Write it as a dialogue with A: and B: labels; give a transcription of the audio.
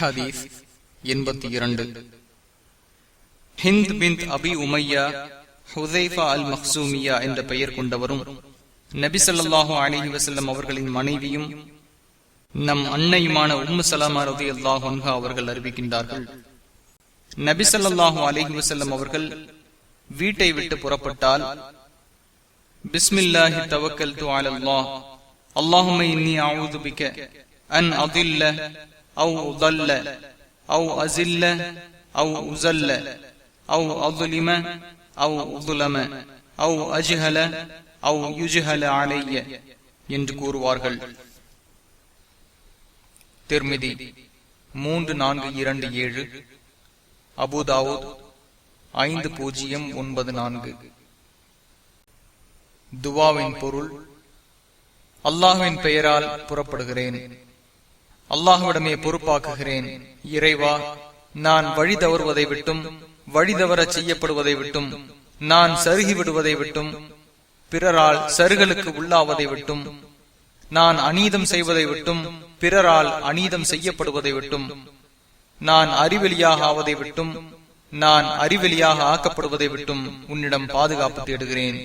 A: ஹதீஸ் எண்பத்தி இரண்டு. ஹிந்த் பிந்த் அபி உமையா ஹுதைஃபா அல் மக்சூமியா என்ற பெயர் கொண்டவரும் நபிசல்லாஹு அலிஹி வசல்லம் அவர்களின் மனைவியும் நம் அன்னையுமான உம்மு சலாமா ரதி அல்லாஹ் அவர்கள் அறிவிக்கின்றார்கள். நபிசல்லாஹு அலிஹி வசல்லம் அவர்கள் வீட்டை விட்டு புறப்பட்டால் பிஸ்மில்லாஹி தவக்கல் து அலல்லாஹ் அல்லாஹுமை இன்னி அவுதுபிக்க அன் அதில்ல அவு ضل அவு அசில்ல அவு உசல்ல அவு அதுலிம அவு ظلم அவு அஜிஹல அவு يجهل علي என்று கூறுவார்கள். திருமிதி மூன்று நான்கு இரண்டு ஏழு. அபுதாவுத் ஐந்து பூஜ்ஜியம் ஒன்பது நான்கு. துவாவின் பொருள் அல்லாஹுவின் பெயரால் புறப்படுகிறேன். அல்லாஹுவிடமே பொறுப்பாக்குகிறேன். இறைவா நான் வழி தவறுவதை விட்டும் வழி தவற செய்யப்படுவதை விட்டும் நான் சருகி விடுவதை விட்டும் பிறரால் சருகலுக்கு உள்ளாவதை விட்டும் நான் அநீதம் செய்வதை விட்டும் பிறரால் அநீதம் செய்யப்படுவதை விட்டும் நான் அறிவெளியாக ஆவதை விட்டும் நான் அறிவெளியாக ஆக்கப்படுவதை விட்டும் உன்னிடம் பாதுகாப்பு தேடுகிறேன்.